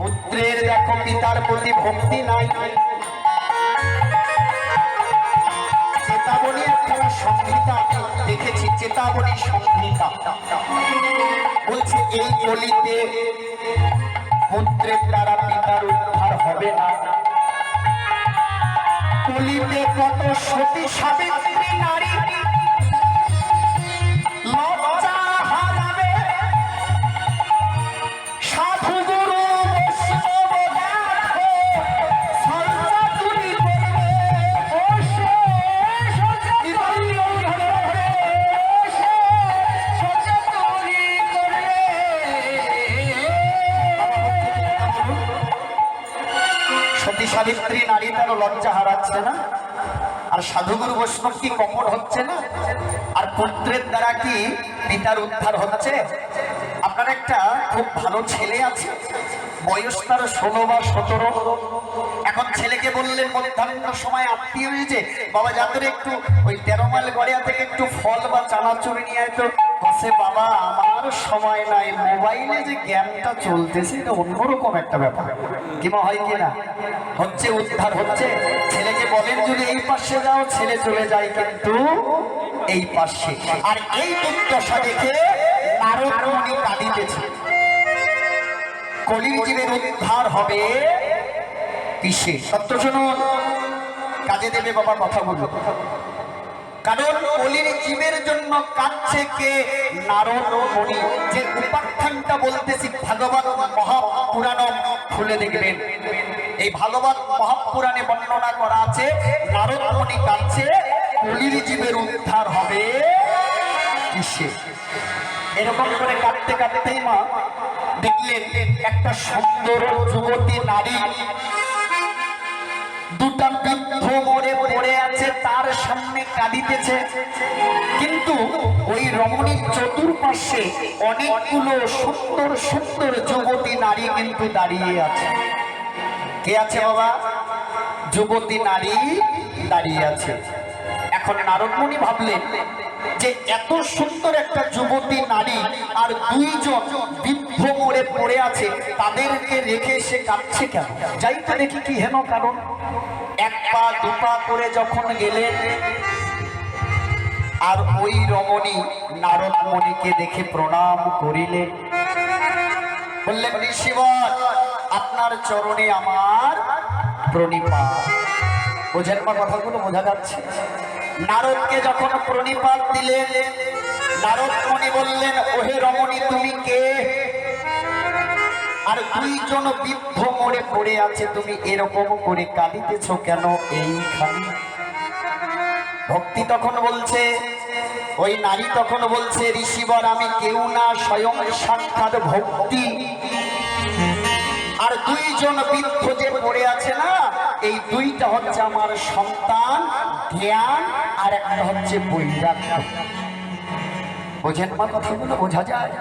পুত্রের দেখো পিতার প্রতি ভক্তি নাই। চেতাবনী একটা সংহিতা দেখেছি, চেতাবনী সংহিতা বলছে, এই কলিতে পুত্রের দ্বারা পিতার উদ্ধার হবে না। কলিতে কত সতী সাবিত্রী নারী আর সাধুগুরু বৈষ্ণব কি কপর হচ্ছে না? আর পুত্রের দ্বারা কি পিতার উদ্ধার হচ্ছে? আপনার একটা খুব ভালো ছেলে আছে, বয়স তার ষোলো বা সতেরো। এখন ছেলেকে বললেন মধ্যাহ্ন সময় আত্মীয় হয়েছে বাবা, যাদের একটু ওই তেরো মাইল গড়িয়া থেকে একটু ফল বা চানাচুর নিয়ে তো বসে বাবা, আমার সময় নাই। মোবাইলে যে জ্ঞানটা চলতেছে, এটা অন্যরকম একটা ব্যাপার। কিমা হয় কিনা হচ্ছে উদ্ধার হচ্ছে। ছেলেকে বলেন, যদি এই পাশে যাও, ছেলে চলে যায় কিন্তু এই পাশে। আর এই দুর্দশা দেখে নারদ মুনি কাঁদিতেছে। কলির জীবের উদ্ধার হবে কিসে? সত্য শুনুন। কাজে দেবে বাবা কথা বলব কারণ কলির জীবের জন্য কাঁদছে কে? নারদ যে উপাখ্যানটা বলতেছি, ভাগবত মহাপুরাণম খুলে দেখবেন। এই ভাগবত মহাপুরাণে বর্ণনা করা আছে, নারদ মুনি কাঁদছে কলির জীবের উদ্ধার হবে কিসে? এরকম করে কাঁদতে কাঁদতেই মা দেখলেন, একটা সুন্দর যুবতী নারী দুটা বৃদ্ধ মরে পড়ে আছে, তার সামনে কাঁদিতেছে। কিন্তু ওই রমণীর চতুর্পাশে অনেকগুলো সুন্দর সুন্দর যুবতী নারী কিন্তু দাঁড়িয়ে আছে। কে আছে বাবা? যুবতী নারী দাঁড়িয়ে আছে। এখন নারদমণি ভাবলেন যে এত সুন্দর একটা যুবতী নারী আর দুইজন বৃদ্ধ মরে পড়ে আছে, তাদেরকে রেখে সে কাঁদছে কেন? যাই তো দেখি কি হেন কারণ? এক পা দু পা করে যখন গেলেন, আর ওই রমণী নারদমণিকে দেখে প্রণাম করিলেন। বললেন ঋষিবর আপনার চরণে আমার প্রণিপাত বোঝেন মা কথাগুলো, বোঝা যাচ্ছে? নারদকে যখন প্রণিপাত দিলেন, নারদ মণি বললেন, ওহে রমণী, তুমি কে? আর দুইজন বৃদ্ধ মরে পড়ে আছে, তুমি এরকম করে কাঁদিতেছ কেন এইখানে? ভক্তি তখন বলছে, ওই নারী তখন বলছে ঋষিবর আমি কেউ না, স্বয়ং সাক্ষাৎ ভক্তি। আর দুইজন বৃদ্ধ যে পড়ে আছে না এই দুইটা হচ্ছে আমার সন্তান, জ্ঞান, আর একটা হচ্ছে বৈরাগ্য। বোঝেন মা কথাগুলো, বোঝা যায়?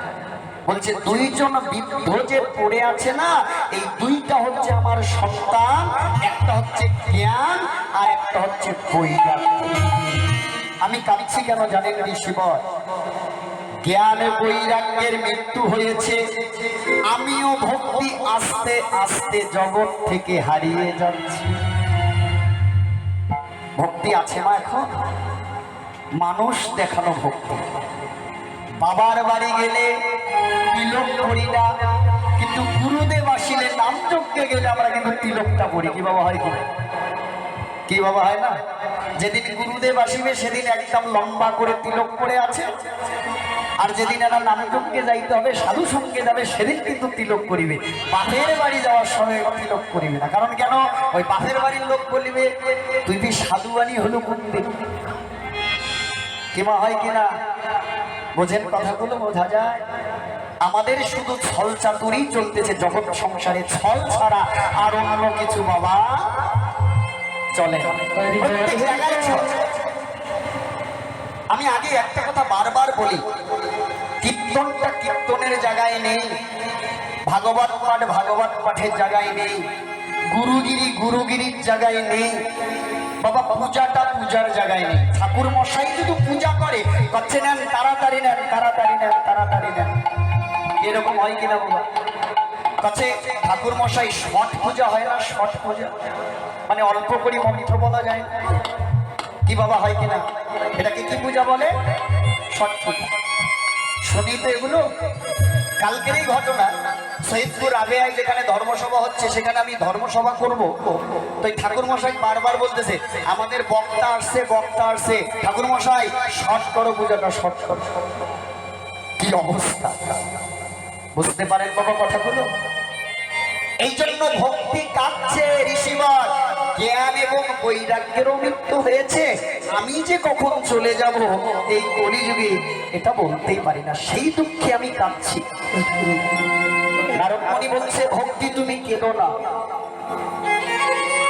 বলছে, দুইজন বৃদ্ধ যে পড়ে আছে না, এই দুইটা হচ্ছে আমার সন্তান, একটা হচ্ছে জ্ঞান, আর একটা হচ্ছে বৈরাগ্য। আমি কাঁদছি কেন জানেন ঋষিবর? জ্ঞান বৈরাগ্যের মৃত্যু হয়েছে। আমিও ভক্তি আস্তে আস্তে জগৎ থেকে হারিয়ে যাচ্ছি। ভক্তি আছে মা এখন? মানুষ দেখানো ভক্তি। বাবার বাড়ি গেলে তিলক করি না, কিন্তু গুরুদেব আসিলে নাম যজ্ঞে গেলে আমরা কিন্তু তিলকটা পড়ি কি বাবা হয় কি? কি বাবা হয় না? যেদিন গুরুদেব আসিবে, সেদিন একদম লম্বা করে তিলক করে আছে। আর যেদিন এরা নামযজ্ঞে যাইতে হবে, সাধু সঙ্গে যাবে, সেদিন কিন্তু তিলক করিবে। বাপের বাড়ি যাওয়ার সময় তিলক করিবে না। কারণ কেন? ওই বাপের বাড়ির লোক বলিবে, তুই তুই সাধু বাণী হলো কোন দিন কিমা হয় কিনা? বোঝেন কথাগুলো, বোঝা যায়। আমাদের শুধু ছল চাতুরি চলতেছে, জগৎ সংসারে ছল ছাড়া আর অন্য কিছু বাবা চলে। আমি আগে একটা কথা বারবার বলি। কীর্তনটা কীর্তনের জায়গায় নেই। ভাগবত পাঠ ভাগবত পাঠের জায়গায় নেই। গুরুগিরি গুরুগিরির জায়গায় নেই। বাবা পূজাটা পূজার জায়গায় নেই। ঠাকুর মশাই শুধু পূজা করে করছে নেন তাড়াতাড়ি নেন তাড়াতাড়ি নেন তাড়াতাড়ি নেন। এরকম হয় কিনা বাবা? কাছে ঠাকুর মশাই ষট পূজা হয় না, ষট পূজা? মানে অল্প করে মন্ত্র বলা যায়। কি বাবা হয় কিনা? এটাকে কি পূজা বলে? ছট পূজা। শুনি তো এগুলো? কালকেরই ঘটনা, সৈয়দপুর আবেয়ায় যেখানে ধর্মসভা হচ্ছে, সেখানে আমি ধর্মসভা করব। তো এই ঠাকুর মশাই বারবার বলতেছে, আমাদের বক্তা আসছে বক্তা আসছে। ঠাকুর মশাই শর্ট করো, পূজাটা শর্ট করো। কি অবস্থা? বুঝতে পারেন বাবা কথাগুলো? এই জন্য ভক্তি কাঁদছে ঋষিবর জ্ঞান এবং বৈরাগ্যেরও মৃত্যু হয়েছে। আমি যে কখন চলে যাব এই কলিযুগে, এটা বলতেই পারি না। সেই দুঃখে আমি কাঁদছি। নারদমণি বলছে, ভক্তি তুমি কেঁদো না।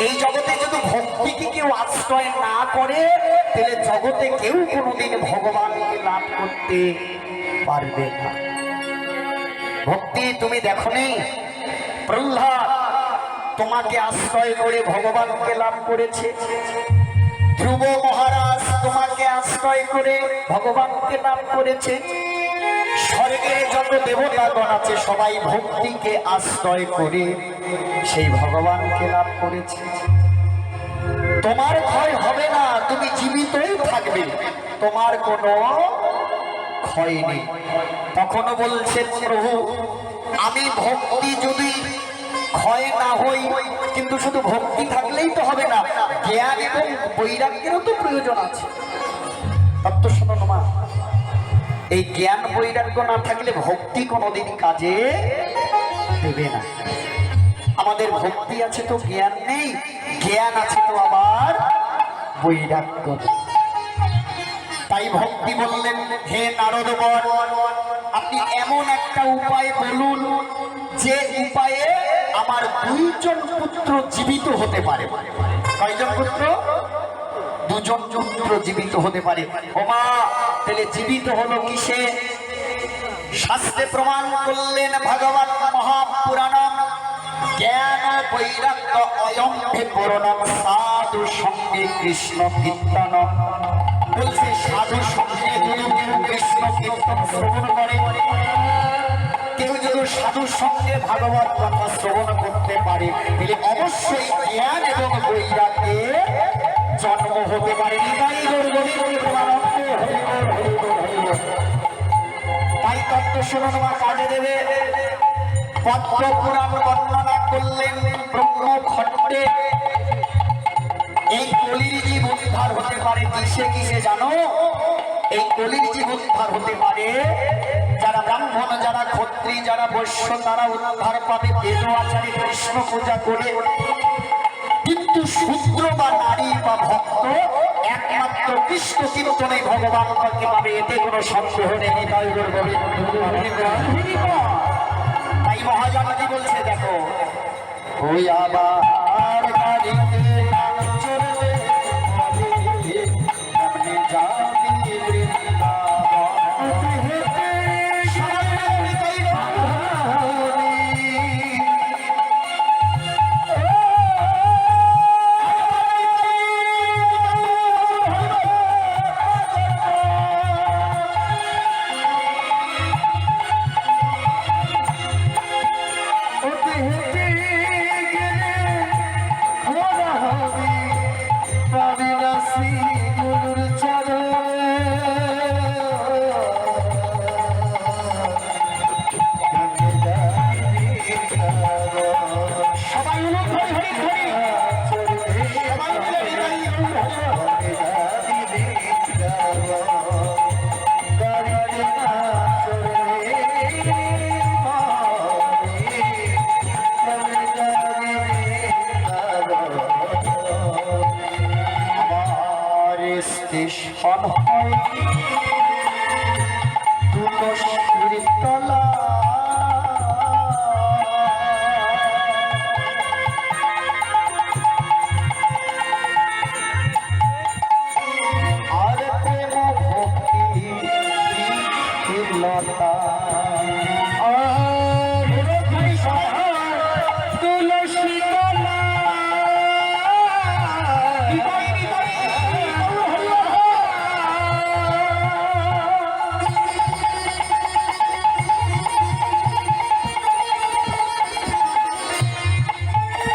এই জগতে যদি ভক্তিকে কেউ আশ্রয় না করে, তাহলে জগতে কেউ কোনোদিন ভগবানকে লাভ করতে পারবে না। ভক্তি তুমি দেখো নেই। প্রহ্লাদ তোমাকে আশ্রয় করে ভগবানকে লাভ করেছে। ধ্রুব মহারাজ তোমাকে আশ্রয় করে ভগবানকে লাভ করেছে। স্বর্গের যত দেবতাগণ আছে, সবাই ভক্তিকে আশ্রয় করে সেই ভগবানকে লাভ করেছে। তোমার ক্ষয় হবে না, তুমি জীবিতই থাকবে। তোমার কোনো ক্ষয় নেই। তখনও বলছেন প্রভু, আমি ভক্তি যদি ক্ষয় না হই, কিন্তু শুধু ভক্তি থাকলেই তো হবে না। জ্ঞান এবং বৈরাগ্যেরও তো প্রয়োজন আছে। এই জ্ঞান বৈরাগ্য না থাকলে ভক্তি কোনোদিন কাজে দেবে না। আমাদের ভক্তি আছে তো, জ্ঞান নেই। জ্ঞান আছে তো আবার বৈরাগ্য তাই ভক্তি বললেন, হে নারদ বর আপনি এমন একটা উপায় বলুন যে উপায়ে আমার দুইজন পুত্র জীবিত হতে পারে। কয়জন পুত্র? দুজন পুত্র জীবিত হতে পারে। ওমা তাহলে জীবিত হলো কিসে? শাস্ত্রে প্রমাণ করলেন ভগবান মহাপুরাণম, জ্ঞান বৈরাগ্য অয়ম্ভে পুরণম সাধু সঙ্গে কৃষ্ণ কীর্তন সাধু সঙ্গে কেউ যদি সাধুর সঙ্গে ভাগবত কথা শ্রবণ করতে পারে অবশ্যই জ্ঞান এবং বৈরাগ্যের জন্ম হতে পারে। তাই তত্ত্ব শুনুন কাজে দেবে। পদ্ম পুরাণ করলেন ব্রহ্মখণ্ডে এই কলির জীব উদ্ধার হতে পারে কিসে কিসে জানো? এই কলির জীব উদ্ধার হতে পারে যারা ব্রাহ্মণ, যারা ক্ষত্রি যারা বৈশ্য, তারা উদ্ধার পাবে বেদ আচারে কৃষ্ণ পূজা করে। কিন্তু শূদ্র বা নারী বা ভক্ত একমাত্র কৃষ্ণ কীর্তনে ভগবানকে পাবে, এতে কোনো সন্দেহ নেই। তাই মহাজনজি বলছে দেখো? ওই আবার